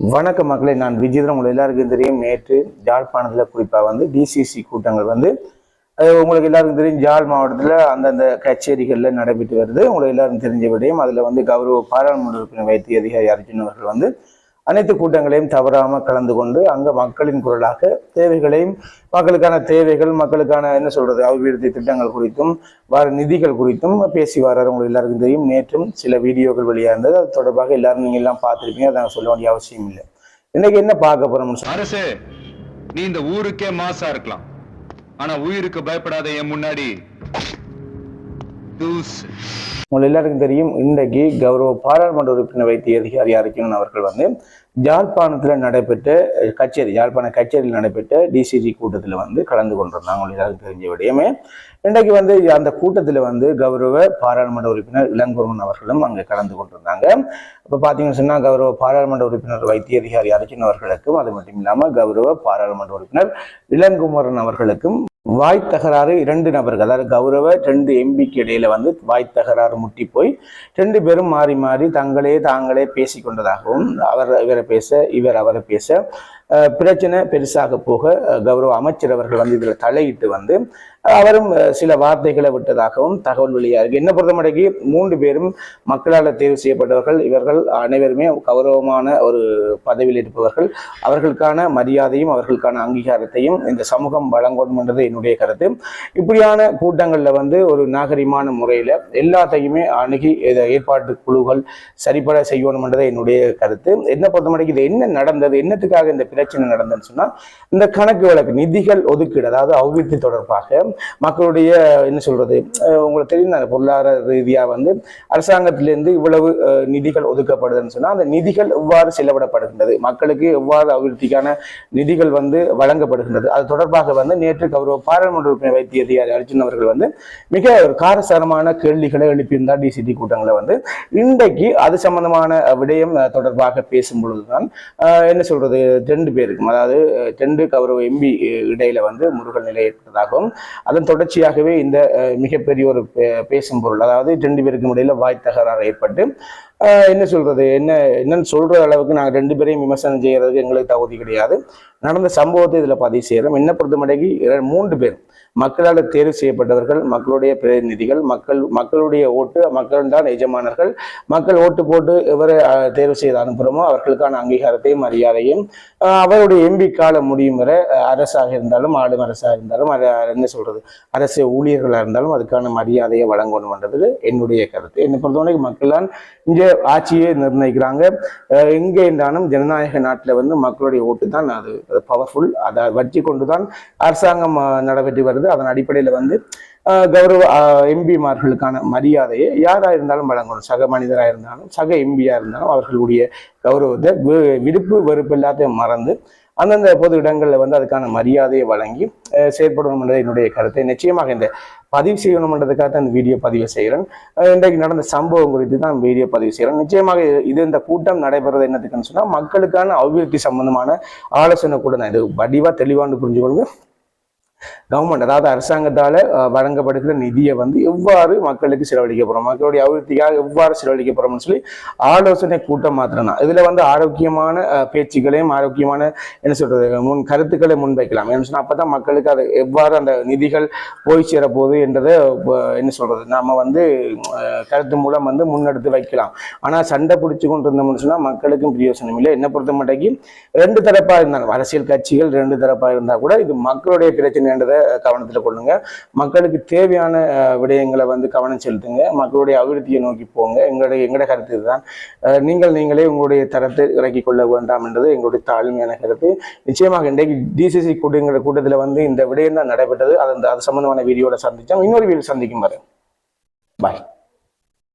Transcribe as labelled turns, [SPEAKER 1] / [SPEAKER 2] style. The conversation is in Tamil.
[SPEAKER 1] வணக்க மக்களை நான் விஜிதரம் உங்களை எல்லாருக்கும் தெரியும் நேற்று ஜாழ்ப்பாணத்தில் குறிப்பாக வந்து டிசிசி கூட்டங்கள் வந்து உங்களுக்கு எல்லாருக்கும் தெரியும் ஜாழ் மாவட்டத்தில் அந்தந்த கச்சேரிகளில் நடைபெற்று வருது. உங்களுக்கு எல்லாருக்கும் தெரிஞ்ச விடையும் அதில் வந்து கௌரவ பாராளுமன்ற உறுப்பினர் வைத்திய அதிகாரி அர்ஜுன் அவர்கள் வந்து அனைத்து கூட்டங்களையும் தவறாமல் கலந்து கொண்டு அங்கே மக்களின் குரலாக தேவைகளையும் மக்களுக்கான தேவைகள் மக்களுக்கான என்ன சொல்றது அபிவிருத்தி திட்டங்கள் குறித்தும் வர நிதிகள் குறித்தும் பேசி வர்றாரு. உங்களுக்கு எல்லாருக்கும் தெரியும். நேற்றும் சில வீடியோக்கள் வெளியாக இருந்தது. அது தொடர்பாக எல்லாரும் நீங்க எல்லாம் பார்த்துருப்பீங்க. அதை சொல்ல வேண்டிய அவசியம் இல்லை. இன்னைக்கு என்ன பார்க்க போறோம்னு
[SPEAKER 2] அரசு நீ இந்த ஊருக்கே மாசா இருக்கலாம். ஆனா உயிருக்கு பயப்படாத என் முன்னாடி
[SPEAKER 1] உங்கள் எல்லாருக்கும் தெரியும் இன்றைக்கு கௌரவ பாராளுமன்ற உறுப்பினர் வைத்திய அதிகாரி அர்ஜுனன் அவர்கள் வந்து யாழ்ப்பாணத்தில் நடைபெற்ற கச்சேரி யாழ்ப்பாண கச்சேரியில் நடைபெற்ற டிசிஜி கூட்டத்தில் வந்து கலந்து கொண்டிருந்தாங்க. உங்களுக்கு எல்லாருக்கும் தெரிஞ்ச விடயமே. இன்றைக்கு வந்து அந்த கூட்டத்தில் வந்து கௌரவ பாராளுமன்ற உறுப்பினர் இளங்குருவன் அவர்களும் அங்கே கலந்து கொண்டிருந்தாங்க. இப்போ பார்த்தீங்கன்னு சொன்னால் கௌரவ பாராளுமன்ற உறுப்பினர் வைத்திய அதிகாரி அர்ஜுன் அவர்களுக்கும் அது மட்டும் இல்லாமல் கௌரவ பாராளுமன்ற உறுப்பினர் இளங்குமரன் அவர்களுக்கும் வாய் தகராறு இரண்டு நபர்கள் அதாவது கௌரவ ரெண்டு எம்பிக்கு இடையில வந்து வாய் தகராறு முட்டி போய் ரெண்டு பேரும் மாறி மாறி தங்களே தாங்களே பேசி கொண்டதாகவும் அவர் இவரை பேச இவர் அவரை பேச பிரச்சனை பெருசாக போக கௌரவ அமைச்சர் அவர்கள் வந்து இதில் தலையிட்டு வந்து அவரும் சில வார்த்தைகளை விட்டதாகவும் தகவல் வெளியாக என்ன பொறுத்தமடைக்கு மூன்று பேரும் மக்களால் தேர்வு செய்யப்பட்டவர்கள் இவர்கள் அனைவருமே கௌரவமான ஒரு பதவியில் இருப்பவர்கள். அவர்களுக்கான மரியாதையும் அவர்களுக்கான அங்கீகாரத்தையும் இந்த சமூகம் வழங்கணும் என்றது என்னுடைய கருத்து. இப்படியான கூட்டங்களில் வந்து ஒரு நாகரிகமான முறையில் எல்லாத்தையுமே அணுகி இதை ஏற்பாட்டு குழுக்கள் சரிபட செய்யணும் என்றது என்னுடைய கருத்து. என்ன பொறுத்தமடைக்கு இது என்ன நடந்தது என்னத்துக்காக இந்த பிரச்சனை நடந்ததுன்னு சொன்னால் இந்த கணக்கு வழக்கு நிதிகள் ஒதுக்கீடு அதாவது அபிவிருத்தி தொடர்பாக மக்களுடைய என்ன சொல்றது உங்களுக்கு தெரியும் தானே, பொருளாதார ரீதியாக வந்து அரசாங்கத்திலிருந்து இவ்வளவு நிதிகள் ஒதுக்கப்படுதுன்னு சொன்னால் அந்த நிதிகள் எவ்வாறு செலவிடப்படுகின்றது? மக்களுக்கு எவ்வாறு அபிவிருத்திக்கான நிதிகள் வந்து வழங்கப்படுகின்றது? அது தொடர்பாக வந்து நேற்று கௌரவ பாராளுமன்ற உறுப்பினர் வைத்திய அதிகாரி அர்ஜுன் அவர்கள் வந்து மிக ஒரு காரசாரமான கேள்விகளை எழுப்பியிருந்தார் டிசிடி கூட்டங்களை வந்து. இன்றைக்கு அது சம்பந்தமான விடயம் தொடர்பாக பேசும் பொழுதுதான் என்ன சொல்றது ரெண்டு பேருக்கும் அதாவது ரெண்டு கௌரவ எம்பி இடையில வந்து முருகல் நிலை ஏற்பட்டதாகவும் அதன் தொடர்ச்சியாகவே இந்த மிகப்பெரிய ஒரு பே- பேசும் பொருள் அதாவது ரெண்டு பேருக்கும் இடையில வாய் தகராறு ஏற்பட்டு என்ன சொல்றது? என்ன என்னன்னு சொல்ற அளவுக்கு நாங்கள் ரெண்டு பேரையும் விமர்சனம் செய்யறதுக்கு எங்களுக்கு தகுதி கிடையாது. நடந்த சம்பவத்தை இதில் பதிவு செய்கிறோம் என்ன பொறுத்தமடைக்கு மூன்று பேர். மக்களால் தேர்வு செய்யப்பட்டவர்கள் மக்களுடைய பிரதிநிதிகள் மக்கள் மக்களுடைய ஓட்டு மக்கள் தான் எஜமானர்கள். மக்கள் ஓட்டு போட்டு எவரை தேர்வு செய்து அனுப்புகிறோமோ அவர்களுக்கான அங்கீகாரத்தையும் மரியாதையும் அவருடைய எம்பி காலம் முடியும் வரை அரசாக இருந்தாலும் ஆளும் அரசாக இருந்தாலும் அது என்ன சொல்றது? அரசு ஊழியர்களாக இருந்தாலும் அதுக்கான மரியாதையை வழங்கணும்ன்றது என்னுடைய கருத்து. என்னை பொறுத்தவரைக்கும் மக்கள் தான் இங்கே ஆட்சியை நிர்ணயிக்கிறாங்க. எங்கே என்றாலும் ஜனநாயக நாட்டில் வந்து மக்களுடைய ஓட்டு தான் அது பவர்ஃபுல் அதை வச்சு கொண்டு தான் அரசாங்கம் நடைபெற்று வருது. அதன் அடிப்படையில் வந்து கௌரவ எம்பிமார்களுக்கான மரியாதையை யாராக இருந்தாலும் வழங்கணும். சக மனிதராக இருந்தாலும் சக எம்பியாக இருந்தாலும் அவர்களுடைய கௌரவத்தை விருப்பு வெறுப்பு எல்லாத்தையும் மறந்து அந்தந்த பொது இடங்களில் வந்து அதுக்கான மரியாதையை வழங்கி செயற்படணும் என்னுடைய கருத்தை. நிச்சயமாக இந்த பதிவு செய்யணும்ன்றதுக்காக தான் இந்த வீடியோ பதிவு செய்கிறேன் இன்றைக்கு நடந்த சம்பவம் குறித்து தான் வீடியோ பதிவு செய்கிறேன் நிச்சயமாக இது- இந்த கூட்டம் நடைபெறது என்னத்துக்குன்னு சொன்னால் மக்களுக்கான அபிவிருத்தி சம்பந்தமான ஆலோசனை கூட நான் இது வடிவாக தெளிவாண்டு புரிஞ்சுக்கொள்ளுங்க கவர்மெண்ட் அதாவது அரசாங்கத்தால் வழங்கப்படுகிற நிதியை வந்து எவ்வாறு மக்களுக்கு செலவழிக்க போகிறோம் மக்களுடைய அபிவிருத்திக்காக எவ்வாறு செலவழிக்க போகிறோம்னு சொல்லி ஆலோசனை கூட்டம் மாத்திரம் தான். இதில் வந்து ஆரோக்கியமான பேச்சுக்களையும் ஆரோக்கியமான என்ன சொல்கிறது முன் கருத்துக்களை முன்வைக்கலாம். ஏன்னு சொன்னால் அப்போ தான் மக்களுக்கு அது எவ்வாறு அந்த நிதிகள் போய் சேரப்போகுது என்றதை என்ன சொல்கிறது நாம வந்து கருத்து மூலம் வந்து முன்னெடுத்து வைக்கலாம். ஆனால் சண்டை பிடிச்சி கொண்டு இருந்தோம்னு சொன்னால் மக்களுக்கும் பிரயோசனம் இல்லை. என்னை பொறுத்த மட்டும் ரெண்டு தரப்பாக இருந்தாலும் அரசியல் கட்சிகள் ரெண்டு தரப்பாக இருந்தால் கூட இது மக்களுடைய பிரச்சனைன்றதை கவனத்தில் கொள்ளுங்க. மக்களுக்கு தேவையான விடயங்களை வந்து கவனம் செலுத்துங்க. மக்களுடைய அபிவிருத்தியை நோக்கி போங்க. எங்களுடைய எங்களுடைய கருத்து இதுதான். நீங்கள் நீங்களே உங்களுடைய தரத்தை இறக்கி கொள்ள வேண்டாம் என்றது எங்களுடைய தாழ்மையான கருத்து. நிச்சயமாக இன்றைக்கு டிசிசி கூட்டங்கிற கூட்டத்தில் வந்து இந்த விடயம் தான் நடைபெற்றது. அது அது சம்பந்தமான வீடியோவில் சந்திச்சோம். இன்னொரு வீடியோ சந்திக்கும் வரை. பாய்